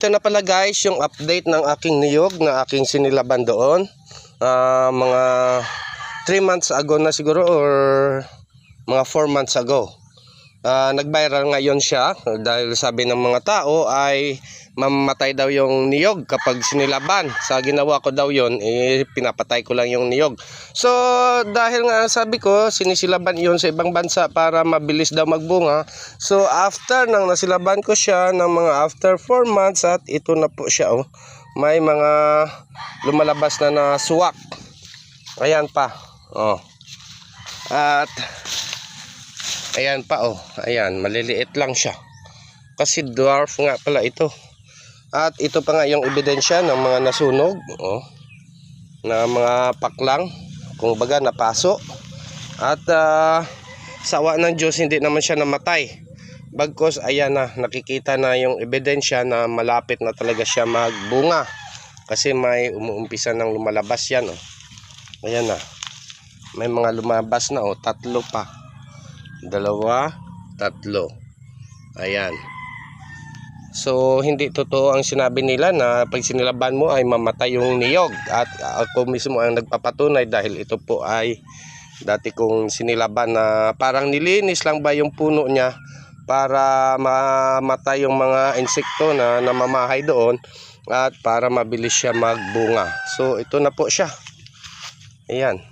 Ito na pala guys yung update ng aking niyog na aking sinilaban doon. Ah, mga 3 months ago na siguro or mga 4 months ago. Ah, nag-viral ngayon siya dahil sabi ng mga tao ay mamamatay daw yung niyog kapag sinilaban. Sa ginawa ko daw yon eh, pinapatay ko lang yung niyog. So dahil nga sabi ko sinisilaban yon sa ibang bansa para mabilis daw magbunga. So after nang nasilaban ko siya ng mga after 4 months at ito na po siya oh. May mga lumalabas na na suwak. Ayan pa. Oh. At ayan pa oh. Ayan, maliliit lang siya. Kasi dwarf nga pala ito. At ito pa nga yung ebidensya ng mga nasunog, oh. Na mga paklang, kung baga napaso. At ah, sawa ng Diyos hindi naman siya namatay. Bagkos ayan na nakikita na yung ebidensya na malapit na talaga siya magbunga. Kasi may umuumpisa ng lumalabas yan oh. Ayan na. May mga lumabas na oh, tatlo pa. Dalawa, tatlo. Ayan. So, hindi totoo ang sinabi nila na pag sinilaban mo ay mamatay yung niyog. At ako mismo ang nagpapatunay dahil ito po ay dati kong sinilaban na parang nilinis lang ba yung puno niya para mamatay yung mga insekto na namamahay doon at para mabilis siya magbunga. So, ito na po siya. Ayan.